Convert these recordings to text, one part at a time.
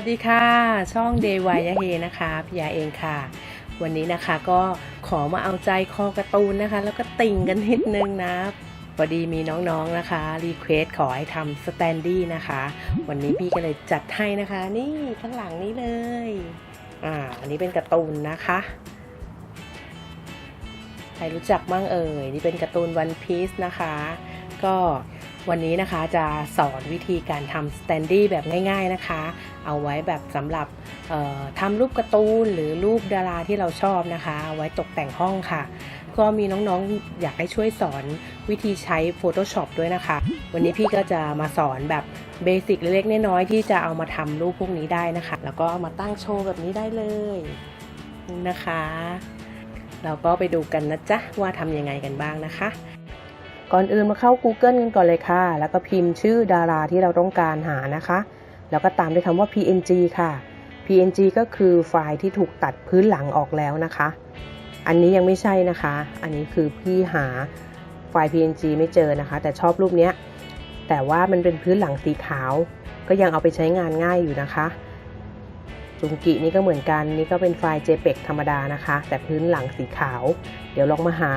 วัสดีค่ะ ช่องเดวายเฮนะคะพี่ยาเองค่ะ วันนี้นะคะก็ขอมาเอาใจคอการ์ตูนนะคะ แล้วก็ติ่งกันนิดนึงนะพอดีมีน้องๆนะคะรีเควสขอให้ทำสแตนดี้นะคะ วันนี้พี่ก็เลยจัดให้นะคะ นี่ข้างหลังนี้เลยอ่าอันนี้เป็นการ์ตูนนะคะใครรู้จักมั่งเอ่ยนี่เป็นการ์ตูนวันพีซนะคะ ก็ วันนี้นะคะจะสอนวิธีการทำสแตนดี้แบบง่าย ๆนะคะ เอาไว้แบบสำหรับทำรูปการ์ตูนหรือรูปดาราที่เราชอบนะคะเอาไว้ตกแต่งห้องค่ะ ก็มีน้องๆอยากให้ช่วยสอนวิธีใช้ Photoshop ด้วยนะคะ วันนี้พี่ก็จะมาสอนแบบเบสิกเล็กๆน้อยๆที่จะเอามาทำรูปพวกนี้ได้นะคะ แล้วก็ามาตั้งโชว์แบบนี้ได้เลยนะคะ เราก็ไปดูกันนะจ๊ะว่าทำยังไงกันบ้างนะคะ ก่อนอื่นมาเข้า Google กันก่อนเลยค่ะ แล้วก็พิมพ์ชื่อดาราที่เราต้องการหานะคะ แล้วก็ตามด้วยคำว่า PNG ค่ะ PNG ก็คือไฟล์ที่ถูกตัดพื้นหลังออกแล้วนะคะ อันนี้ยังไม่ใช่นะคะ อันนี้คือพี่หาไฟล์ PNG ไม่เจอนะคะ แต่ชอบรูปนี้แต่ว่ามันเป็นพื้นหลังสีขาว ก็ยังเอาไปใช้งานง่ายอยู่นะคะ จุงกินี่ก็เหมือนกันนี่ก็เป็นไฟล์ JPEG ธรรมดานะคะ แต่พื้นหลังสีขาว เดี๋ยวลองมาหา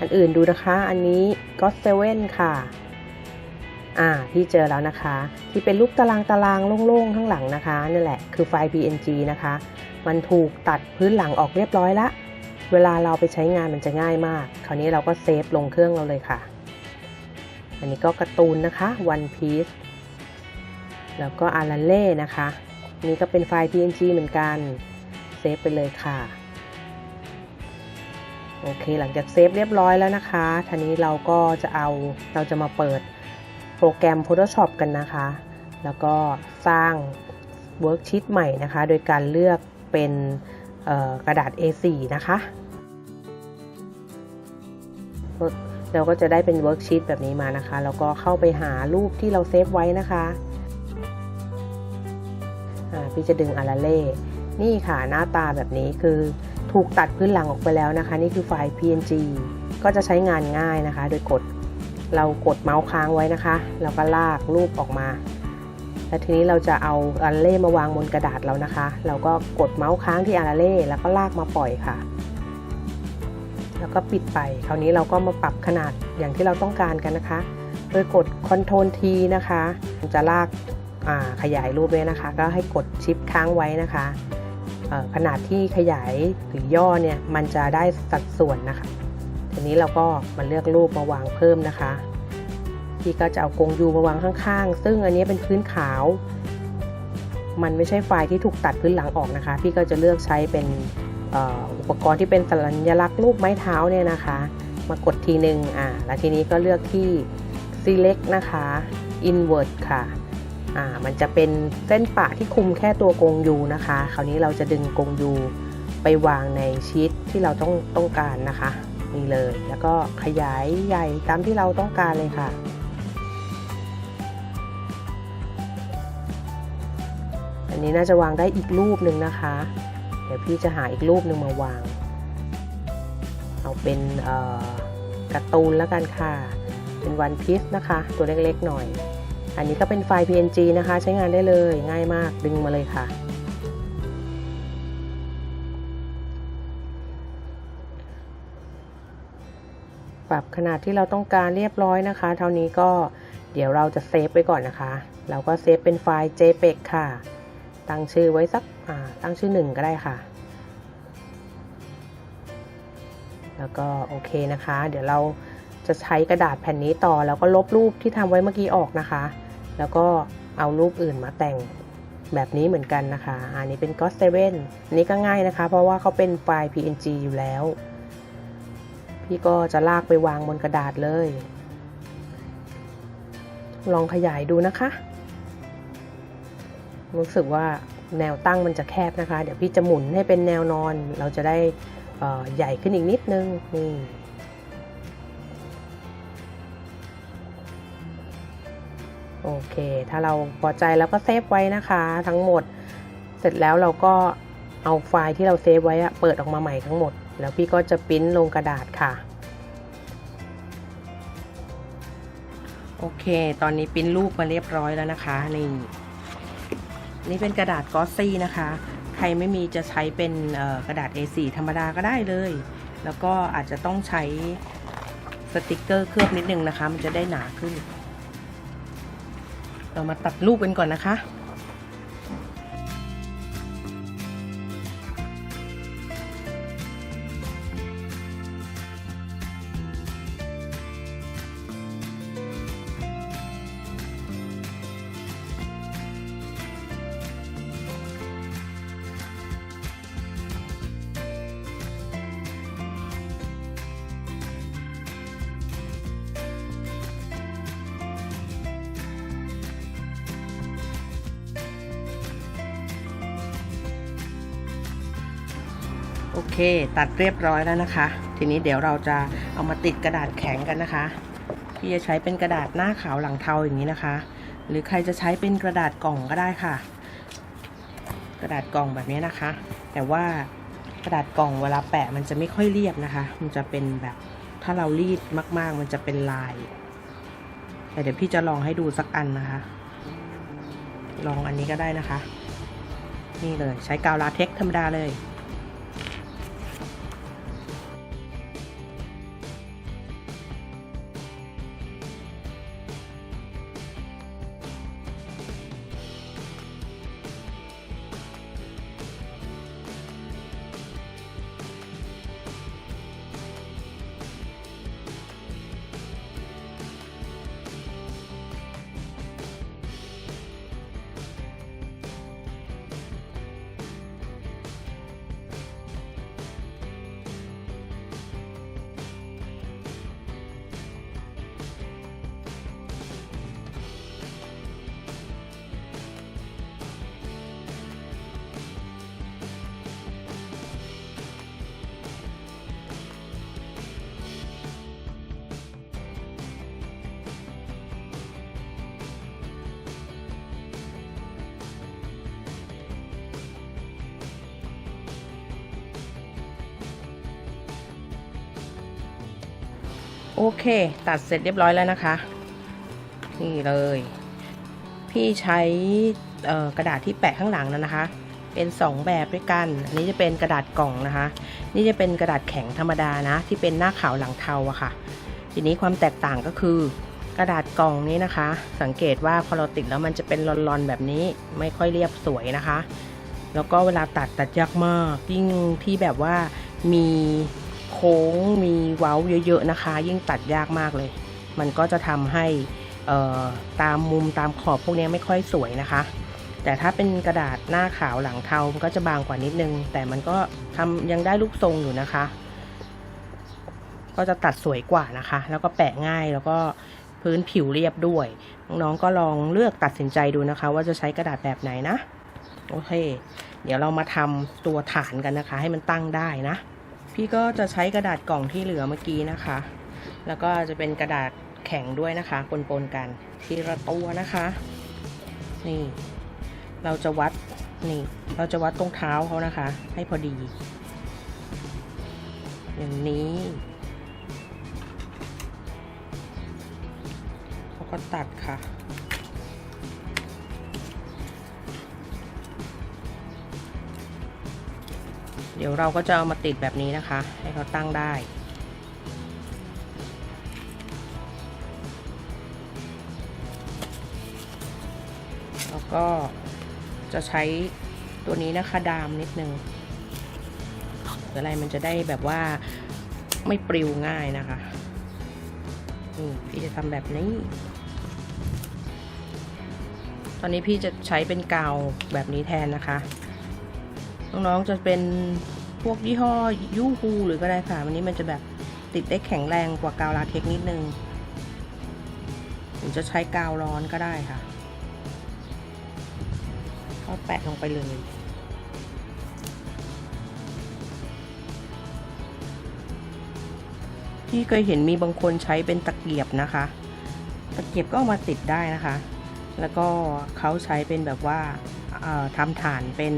อันอื่นดูนะคะ อันนี้ g o t 7ค่ะ อ่าพี่เจอแล้วนะคะ ที่เป็นรูปตารางตารางโล่งๆข้างหลังนะคะนั่นแหละคือไฟล์ PNG นะคะ มันถูกตัดพื้นหลังออกเรียบร้อยละ เวลาเราไปใช้งานมันจะง่ายมาก คราวนี้เราก็เซฟลงเครื่องเราเลยค่ะ อันนี้ก็การ์ตูนนะคะ One Piece แล้วก็อารันเล่นะคะ นี่ก็เป็นไฟล์ PNG เหมือนกัน เซฟไปเลยค่ะ โอเค หลังจากเซฟเรียบร้อยแล้วนะคะทีนี้เราก็จะเอา เราจะมาเปิดโปรแกรม Photoshop กันนะคะ แล้วก็สร้างเวิร์กชีตใหม่นะคะ โดยการเลือกเป็นกระดาษ A4 นะคะ เราก็จะได้เป็นเวิร์กชีตแบบนี้มานะคะ แล้วก็เข้าไปหารูปที่เราเซฟไว้นะคะ พี่จะดึงอาราเล่นี่ค่ะหน้าตาแบบนี้คือถูกตัดพื้นหลังออกไปแล้วนะคะ นี่คือไฟล์ PNG ก็จะใช้งานง่ายนะคะ โดยกดเรากดเมาส์ค้างไว้นะคะแล้วก็ลากรูปออกมา แล้วทีนี้เราจะเอาอาราเล่มาวางบนกระดาษเรานะคะ เราก็กดเมาส์ค้างที่อาราเล่แล้วก็ลากมาปล่อยค่ะ แล้วก็ปิดไป คราวนี้เราก็มาปรับขนาดอย่างที่เราต้องการกันนะคะ โดยกด Ctrl T นะคะ จะลาก ขยายรูปเลยนะคะ ก็ให้กดชิปค้างไว้นะคะขนาดที่ขยายหรือย่อเนี่ยมันจะได้สัดส่วนนะคะทีนี้เราก็มาเลือกรูปมาวางเพิ่มนะคะพี่ก็จะเอากงยูมาวางข้างๆ ซึ่งอันนี้เป็นพื้นขาว มันไม่ใช่ไฟล์ที่ถูกตัดพื้นหลังออกนะคะ พี่ก็จะเลือกใช้เป็นอุปกรณ์ที่เป็นสัญลักษณ์รูปไม้เท้าเนี่ยนะคะ มากดทีหนึ่งอ่าแล้วทีนี้ก็เลือกที่ select นะคะ invert ค่ะ อ่ามันจะเป็นเส้นปะที่คุมแค่ตัวกงยูนะคะ คราวนี้เราจะดึงกงยูไปวางในชีตที่เราต้องต้องการนะคะนี่เลย แล้วก็ขยายใหญ่ตามที่เราต้องการเลยค่ะอันนี้น่าจะวางได้อีกรูปหนึ่งนะคะ เดี๋ยวพี่จะหาอีกรูปหนึ่งมาวาง เอาเป็นการ์ตูนแล้วกันค่ะ เป็นวันพีซนะคะ ตัวเล็กๆหน่อย อันนี้ก็เป็นไฟล์ PNG นะคะ ใช้งานได้เลยง่ายมากดึงมาเลยค่ะ ปรับขนาดที่เราต้องการเรียบร้อยนะคะ เท่านี้ก็เดี๋ยวเราจะเซฟไว้ก่อนนะคะ เราก็เซฟเป็นไฟล์ JPEG ค่ะ ตั้งชื่อไว้สักตั้งชื่อหนึ่งก็ได้ค่ะ แล้วก็โอเคนะคะ เดี๋ยวเราจะใช้กระดาษแผ่นนี้ต่อแล้วก็ลบรูปที่ทำไว้เมื่อกี้ออกนะคะ แล้วก็เอารูปอื่นมาแต่งแบบนี้เหมือนกันนะคะ อันนี้เป็น God 7อันนี้ก็ง่ายนะคะ เพราะว่าเขาเป็นไฟล์ PNG อยู่แล้ว พี่ก็จะลากไปวางบนกระดาษเลย ลองขยายดูนะคะ รู้สึกว่าแนวตั้งมันจะแคบนะคะ เดี๋ยวพี่จะหมุนให้เป็นแนวนอน เราจะได้ใหญ่ขึ้นอีกนิดนึง นี่ โอเค ถ้าเราพอใจแล้วก็เซฟไว้นะคะ ทั้งหมด เสร็จแล้วเราก็เอาไฟล์ที่เราเซฟไว้เปิดออกมาใหม่ทั้งหมด แล้วพี่ก็จะปริ้นลงกระดาษค่ะ โอเค ตอนนี้ปริ้นรูปมาเรียบร้อยแล้วนะคะ นี่ นี่เป็นกระดาษกอสซี่นะคะ ใครไม่มีจะใช้เป็นกระดาษ A4 ธรรมดาก็ได้เลย แล้วก็อาจจะต้องใช้สติกเกอร์เคลือบนิดนึงนะคะ มันจะได้หนาขึ้น เรามาตัดรูปกันก่อนนะคะ เค ตัดเรียบร้อยแล้วนะคะ ทีนี้เดี๋ยวเราจะเอามาติดกระดาษแข็งกันนะคะ ที่จะใช้เป็นกระดาษหน้าขาวหลังเทาอย่างนี้นะคะ หรือใครจะใช้เป็นกระดาษกล่องก็ได้ค่ะ กระดาษกล่องแบบนี้นะคะ แต่ว่ากระดาษกล่องเวลาแปะมันจะไม่ค่อยเรียบนะคะ มันจะเป็นแบบถ้าเรารีดมาก ๆ มันจะเป็นลาย แต่เดี๋ยวพี่จะลองให้ดูสักอันนะคะ ลองอันนี้ก็ได้นะคะ นี่เลยใช้กาวลาเท็กธรรมดาเลย โอเค ตัดเสร็จเรียบร้อยแล้วนะคะ นี่เลย พี่ใช้กระดาษที่แปะข้างหลังนะนะคะ เป็น 2 แบบด้วยกัน อันนี้จะเป็นกระดาษกล่องนะคะ นี่จะเป็นกระดาษแข็งธรรมดานะ ที่เป็นหน้าขาวหลังเทาอะค่ะ ทีนี้ความแตกต่างก็คือกระดาษกล่องนี้นะคะ สังเกตว่าพอเราติดแล้วมันจะเป็นลอนๆแบบนี้ไม่ค่อยเรียบสวยนะคะ แล้วก็เวลาตัดตัดยากมากยิ่งที่แบบว่ามี โค้งมีเว้าเยอะๆนะคะ ยิ่งตัดยากมากเลย มันก็จะทำให้ตามมุมตามขอบพวกนี้ไม่ค่อยสวยนะคะ แต่ถ้าเป็นกระดาษหน้าขาวหลังเทามันก็จะบางกว่านิดนึง แต่มันก็ทำยังได้รูปทรงอยู่นะคะ ก็จะตัดสวยกว่านะคะ แล้วก็แปะง่ายแล้วก็พื้นผิวเรียบด้วย น้องๆก็ลองเลือกตัดสินใจดูนะคะ ว่าจะใช้กระดาษแบบไหนนะ โอเค เดี๋ยวเรามาทำตัวฐานกันนะคะ ให้มันตั้งได้นะ พี่ก็จะใช้กระดาษกล่องที่เหลือเมื่อกี้นะคะ แล้วก็จะเป็นกระดาษแข็งด้วยนะคะปนๆกันทีละตัวนะคะ นี่ เราจะวัดนี่ เราจะวัดตรงเท้าเขานะคะ ให้พอดี อย่างนี้เขาก็ตัดค่ะ เดี๋ยวเราก็จะเอามาติดแบบนี้นะคะ ให้เขาตั้งได้ แล้วก็จะใช้ตัวนี้นะคะดามนิดนึงหรืออะไรมันจะได้แบบว่าไม่ปลิวง่ายนะคะนี่พี่จะทำแบบนี้ ตอนนี้พี่จะใช้เป็นกาวแบบนี้แทนนะคะ น้องๆจะเป็นพวกยี่ห้อยูฮูหรือก็ได้ค่ะวันนี้มันจะแบบติดได้แข็งแรงกว่ากาวลาเทคนิดนึงหรือจะใช้กาวร้อนก็ได้ค่ะก็แปะลงไปเลยพี่เคยเห็นมีบางคนใช้เป็นตะเกียบนะคะ ตะเกียบก็เอามาติดได้นะคะ แล้วก็เขาใช้เป็นแบบว่าทำฐานเป็น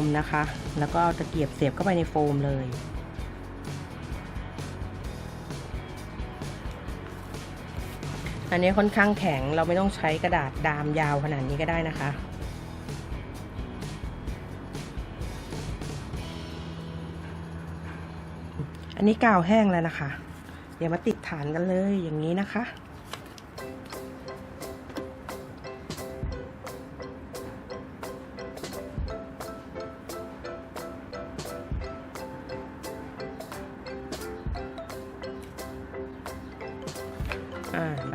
มนะคะ แล้วก็เอาตะเกียบเสียบเข้าไปในโฟมเลย อันนี้ค่อนข้างแข็งเราไม่ต้องใช้กระดาษดามยาวขนาดนี้ก็ได้นะคะอันนี้กาวแห้งแล้วนะคะเดี๋ยวมาติดฐานกันเลยอย่างนี้นะคะ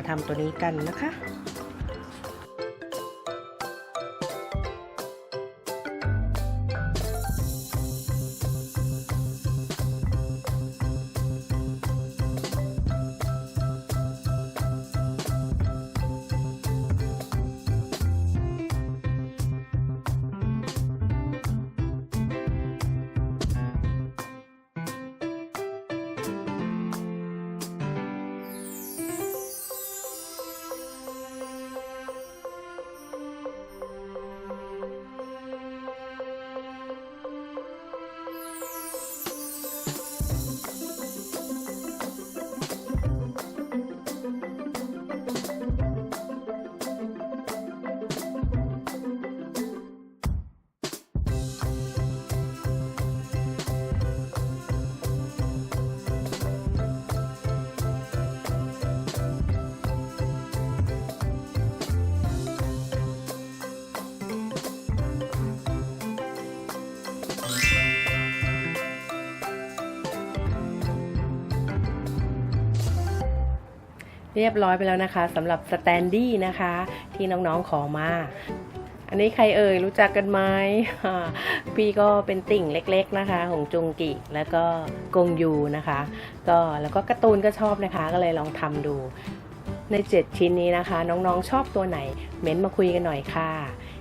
อ่ามาทำตัวนี้กันนะคะ เรียบร้อยไปแล้วนะคะสำหรับสแตนดี้นะคะ ที่น้องๆขอมา อันนี้ใครเอ่ยรู้จักกันไหมพี่ก็เป็นติ่งเล็ก ๆนะคะ ของจุงกิแล้วก็กงยูนะคะ ก็แล้วก็การ์ตูนก็ชอบนะคะ ก็เลยลองทำดูใน 7 ชิ้นนี้นะคะ น้องๆชอบตัวไหน เม้นต์มาคุยกันหน่อยค่ะ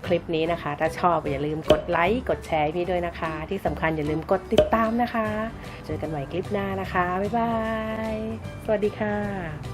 คลิปนี้นะคะ ถ้าชอบอย่าลืมกดไลค์กดแชร์พี่ด้วยนะคะ ที่สำคัญอย่าลืมกดติดตามนะคะ เจอกันใหม่คลิปหน้านะคะ บ๊ายบาย สวัสดีค่ะ